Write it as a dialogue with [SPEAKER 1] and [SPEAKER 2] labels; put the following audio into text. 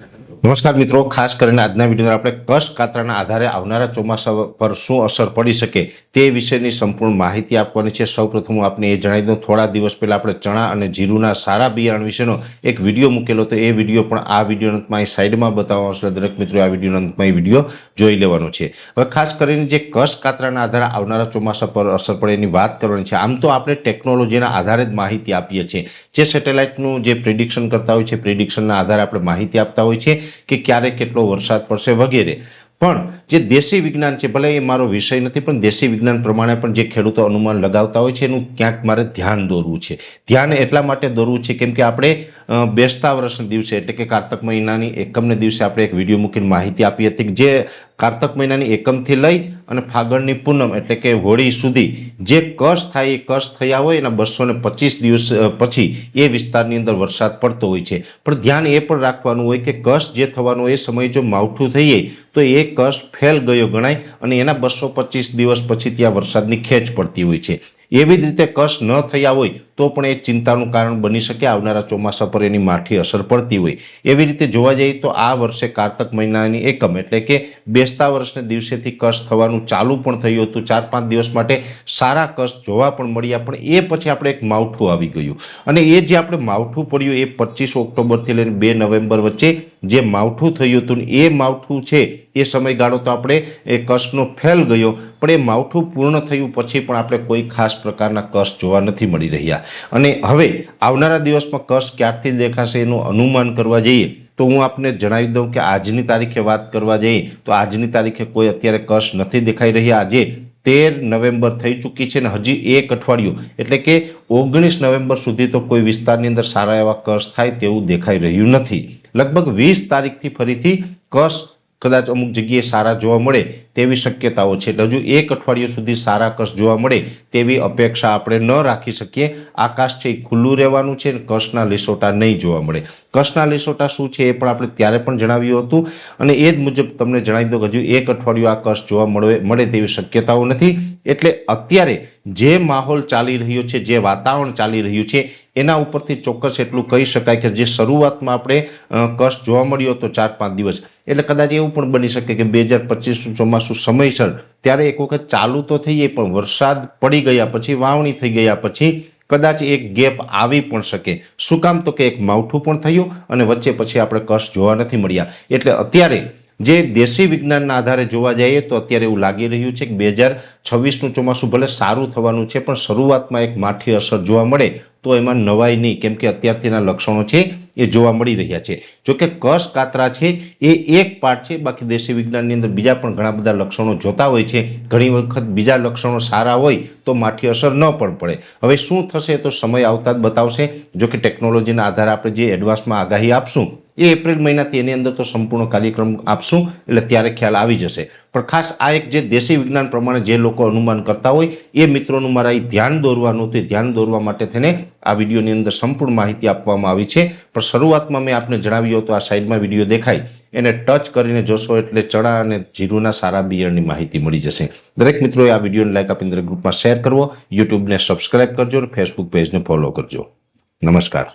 [SPEAKER 1] નમસ્કાર મિત્રો, ખાસ કરીને આજના વિડીયોમાં આપણે કશ કાતરાના આધારે આવનારા ચોમાસા પર શું અસર પડી શકે તે વિશેની સંપૂર્ણ માહિતી આપવાની છે. સૌપ્રથમ હું આપને એ જણાવી દઉં, થોડા દિવસ પહેલાં આપણે ચણા અને જીરુના સારા બિયારણ વિશેનો એક વીડિયો મૂકેલો તો એ વીડિયો પણ આ વીડિયો અંતમાં અહીં સાઈડમાં બતાવવાનો છે દરેક મિત્રો આ વિડીયોના અંતમાં વીડિયો જોઈ લેવાનો છે. હવે ખાસ કરીને જે કશ કાતરાના આધારે આવનારા ચોમાસા પર અસર પડે એની વાત કરવાની છે. આમ તો આપણે ટેકનોલોજીના આધારે જ માહિતી આપીએ છીએ. જે સેટેલાઇટનું જે પ્રિડિક્શન કરતા હોય છે, પ્રિડિક્શનના આધારે આપણે માહિતી આપતા હોય છે કે ક્યારે કેટલો વરસાદ પડશે વગેરે. પણ જે દેશી વિજ્ઞાન છે, ભલે એ મારો વિષય નથી, પણ દેશી વિજ્ઞાન પ્રમાણે પણ જે ખેડૂતો અનુમાન લગાવતા હોય છે, એનું ક્યાંક મારે ધ્યાન દોરવું છે. ધ્યાન એટલા માટે દોરવું છે કેમ કે આપણે બેસતા વર્ષના દિવસે, એટલે કે કારતક મહિનાની એકમને દિવસે આપણે એક વીડિયો મૂકીને માહિતી આપી હતી જે કારતક મહિનાની એકમથી લઈ અને ફાગણની પૂનમ, એટલે કે હોળી સુધી જે કશ થાય, એ કશ થયા હોય, એના બસો ને પચીસ દિવસ પછી એ વિસ્તારની અંદર વરસાદ પડતો હોય છે. પણ ધ્યાન એ પણ રાખવાનું હોય કે કશ જે થવાનું એ સમયે જો માવઠું થઈ જાય તો એ કશ ફેલ ગયો ગણાય અને એના બસો પચીસ દિવસ પછી ત્યાં વરસાદની ખેંચ પડતી હોય છે. એવી જ રીતે કશ ન થયા હોય તો પણ એ ચિંતાનું કારણ બની શકે, આવનારા ચોમાસા પર એની માઠી અસર પડતી હોય. એવી રીતે જોવા જઈએ તો આ વર્ષે કારતક મહિનાની એકમ એટલે કે બેસતા વર્ષને દિવસેથી કશ થવાનું ચાલુ પણ થયું હતું. ચાર પાંચ દિવસ માટે સારા કશ જોવા પણ મળ્યા, પણ એ પછી આપણે એક માવઠું આવી ગયું. અને એ જે આપણે માવઠું પડ્યું એ પચીસ ઓક્ટોબરથી લઈને બે નવેમ્બર વચ્ચે જે માવઠું થયું હતું, એ માવઠું છે એ સમયગાળો તો આપણે એ કશનો ફેલ ગયો, પણ એ માવઠું પૂર્ણ થયું પછી પણ આપણે કોઈ ખાસ પ્રકારના કશ જોવા નથી મળી રહ્યા. અને હવે આવનારા દિવસમાં કશ ક્યારથી દેખાશે એનું અનુમાન કરવા જઈએ તો હું આપને જણાવી દઉં કે આજની તારીખે વાત કરવા જઈએ તો આજની તારીખે કોઈ અત્યારે કશ નથી દેખાઈ રહ્યા. આજે તેર નવેમ્બર થઈ ચૂકી છે ને હજી એક અઠવાડિયું. એટલે કે ઓગણીસ નવેમ્બર સુધી તો કોઈ વિસ્તારની અંદર સારા એવા કશ થાય તેવું દેખાઈ રહ્યું નથી. લગભગ વીસ તારીખથી ફરીથી કશ કદાચ અમુક જગ્યાએ સારા જોવા મળે તેવી શક્યતાઓ છે. હજુ એક અઠવાડિયું સુધી સારા કશ જોવા મળે તેવી અપેક્ષા આપણે ન રાખી શકીએ. આકાશ છે એ ખુલ્લું રહેવાનું છે અને કશના લીસોટા નહીં જોવા મળે. કશના લીસોટા શું છે એ પણ આપણે ત્યારે પણ જણાવ્યું હતું અને એ જ મુજબ તમને જણાવી દો કે હજુ એક અઠવાડિયું આ કશ જોવા મળે મળે તેવી શક્યતાઓ નથી. એટલે અત્યારે જે માહોલ ચાલી રહ્યો છે, જે વાતાવરણ ચાલી રહ્યું છે એના ઉપરથી ચોક્કસ એટલું કહી શકાય કે જે શરૂઆતમાં આપણે કશ જોવા મળ્યો હતો ચાર પાંચ દિવસ. એટલે કદાચ એવું પણ બની શકે કે બે હજાર પચીસનું ચોમાસું સમયસર ત્યારે એક વખત ચાલુ તો થઈ જાય પણ વરસાદ પડી ગયા પછી, વાવણી થઈ ગયા પછી કદાચ એક ગેપ આવી પણ શકે. શું કામ તો કે એક માવઠું પણ થયું અને વચ્ચે પછી આપણે કશ જોવા નથી મળ્યા. એટલે અત્યારે જે દેશી વિજ્ઞાનના આધારે જોવા જઈએ તો અત્યારે એવું લાગી રહ્યું છે કે બે હજાર છવ્વીસનું ચોમાસું ભલે સારું થવાનું છે, પણ શરૂઆતમાં એક માઠી અસર જોવા મળે તો એમાં નવાઈ નહીં કેમ કે અત્યારથીના લક્ષણો છે એ જોવા મળી રહ્યા છે. જોકે કશ કાતરા છે એ એક પાર્ટ છે, બાકી દેશી વિજ્ઞાનની અંદર બીજા પણ ઘણા બધા લક્ષણો જોતા હોય છે. ઘણી વખત બીજા લક્ષણો સારા હોય તો માઠી અસર ન પણ પડે. હવે શું થશે તો સમય આવતા જ બતાવશે. જો કે ટેકનોલોજીના આધારે આપણે જે એડવાન્સમાં આગાહી આપશું એ એપ્રિલ મહિનાથી એની અંદર તો સંપૂર્ણ કાર્યક્રમ આપશું, એટલે ત્યારે ખ્યાલ આવી જશે. પણ ખાસ આ એક જે દેશી વિજ્ઞાન પ્રમાણે જે લોકો અનુમાન કરતા હોય, એ મિત્રોનું મારા ધ્યાન દોરવાનું હતું. ધ્યાન દોરવા માટે થઈને આ વિડીયોની અંદર સંપૂર્ણ માહિતી આપવામાં આવી છે. પણ શરૂઆતમાં મેં આપને જણાવ્યું હતું, આ સાઈડમાં વીડિયો દેખાય. એને ટચ કરીને જોશો એટલે ચણા અને જીરુના સારા બિયરની માહિતી મળી જશે. દરેક મિત્રોએ આ વિડીયોને લાઈક આપીને ગ્રુપમાં શેર કરવો. યુટ્યુબને સબસ્ક્રાઇબ કરજો અને ફેસબુક પેજને ફોલો કરજો. નમસ્કાર.